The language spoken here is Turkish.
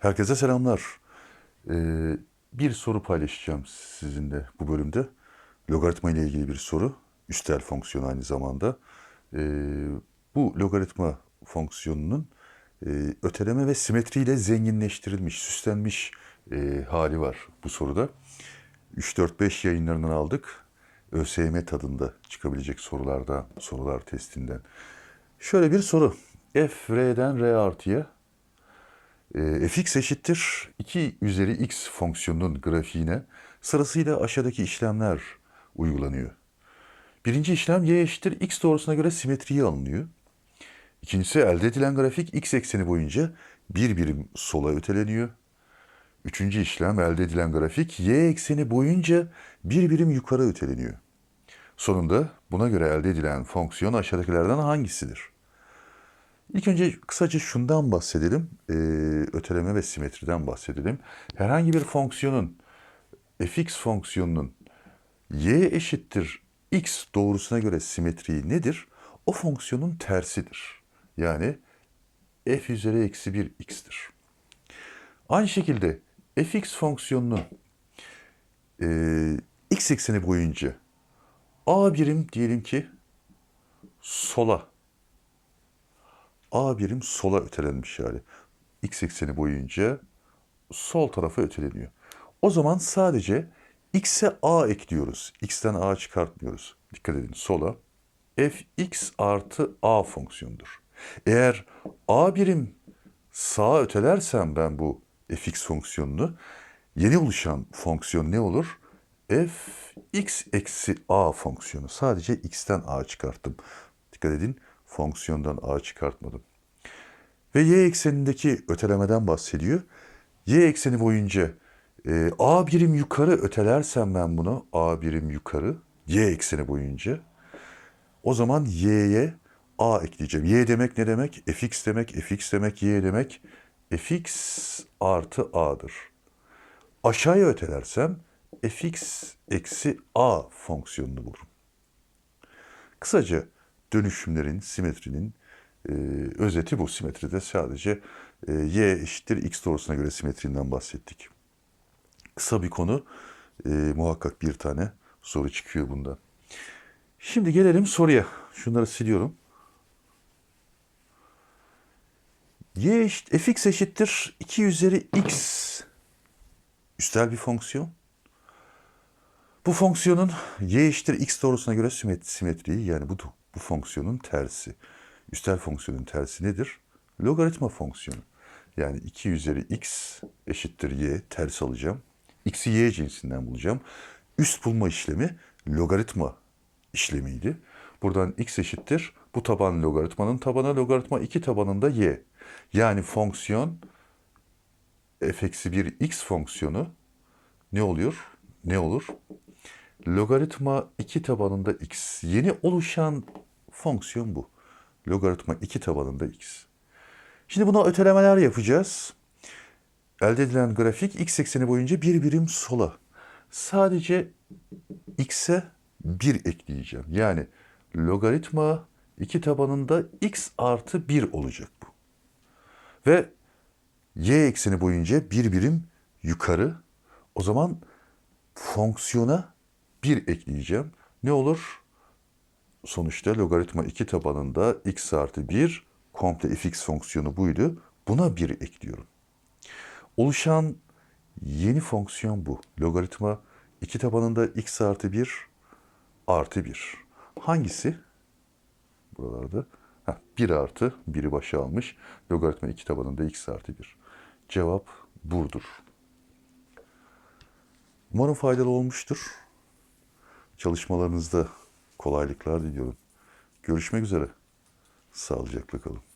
Herkese selamlar. Ee, bir soru paylaşacağım sizinle bu bölümde. Logaritma ile ilgili bir soru. Üstel fonksiyon aynı zamanda. Ee, bu logaritma fonksiyonunun e, öteleme ve simetriyle zenginleştirilmiş, süslenmiş e, hali var bu soruda. 3-4-5 yayınlarından aldık. ÖSYM tadında çıkabilecek sorularda, sorular testinden. Şöyle bir soru. F, R'den R artıya e, fx eşittir 2 üzeri x fonksiyonunun grafiğine sırasıyla aşağıdaki işlemler uygulanıyor. Birinci işlem y eşittir x doğrusuna göre simetriye alınıyor. İkincisi elde edilen grafik x ekseni boyunca bir birim sola öteleniyor. Üçüncü işlem elde edilen grafik y ekseni boyunca bir birim yukarı öteleniyor. Sonunda buna göre elde edilen fonksiyon aşağıdakilerden hangisidir? İlk önce kısaca şundan bahsedelim. Ee, öteleme ve simetriden bahsedelim. Herhangi bir fonksiyonun, fx fonksiyonunun y eşittir x doğrusuna göre simetriği nedir? O fonksiyonun tersidir. Yani f üzeri eksi 1 x'tir. Aynı şekilde fx fonksiyonunun e, x ekseni boyunca a birim diyelim ki sola A birim sola ötelenmiş hali. X ekseni boyunca sol tarafa öteleniyor. O zaman sadece x'e a ekliyoruz. x'ten a çıkartmıyoruz. Dikkat edin sola. fx artı a fonksiyonudur. Eğer a birim sağa ötelersem ben bu fx fonksiyonunu yeni oluşan fonksiyon ne olur? fx eksi a fonksiyonu. Sadece x'ten a çıkarttım. Dikkat edin fonksiyondan a çıkartmadım. Ve y eksenindeki ötelemeden bahsediyor. Y ekseni boyunca e, a birim yukarı ötelersem ben bunu a birim yukarı y ekseni boyunca o zaman y'ye a ekleyeceğim. Y demek ne demek? fx demek, fx demek, y demek. fx artı a'dır. Aşağıya ötelersem fx eksi a fonksiyonunu bulurum. Kısaca dönüşümlerin, simetrinin e, özeti bu. Simetride sadece e, y eşittir x doğrusuna göre simetrinden bahsettik. Kısa bir konu, e, muhakkak bir tane soru çıkıyor bundan. Şimdi gelelim soruya. Şunları siliyorum. y eşit, fx eşittir 2 üzeri x üstel bir fonksiyon. Bu fonksiyonun y eşittir x doğrusuna göre simetriği yani bu bu fonksiyonun tersi. Üstel fonksiyonun tersi nedir? Logaritma fonksiyonu. Yani 2 üzeri x eşittir y ters alacağım. x'i y cinsinden bulacağım. Üst bulma işlemi logaritma işlemiydi. Buradan x eşittir. Bu taban logaritmanın tabanı logaritma 2 tabanında y. Yani fonksiyon f eksi 1 x fonksiyonu ne oluyor? Ne olur? Logaritma 2 tabanında x. Yeni oluşan fonksiyon bu. Logaritma 2 tabanında x. Şimdi buna ötelemeler yapacağız. Elde edilen grafik x ekseni boyunca bir birim sola. Sadece x'e 1 ekleyeceğim. Yani logaritma 2 tabanında x artı 1 olacak bu. Ve y ekseni boyunca bir birim yukarı. O zaman fonksiyona 1 ekleyeceğim. Ne olur? Sonuçta logaritma 2 tabanında x artı 1 komple fx fonksiyonu buydu. Buna 1 ekliyorum. Oluşan yeni fonksiyon bu. Logaritma 2 tabanında x artı 1 artı 1. Hangisi? Buralarda. Heh, 1 artı 1'i başa almış. Logaritma 2 tabanında x artı 1. Cevap burdur. Umarım faydalı olmuştur. Çalışmalarınızda kolaylıklar diliyorum. Görüşmek üzere. Sağlıcakla kalın.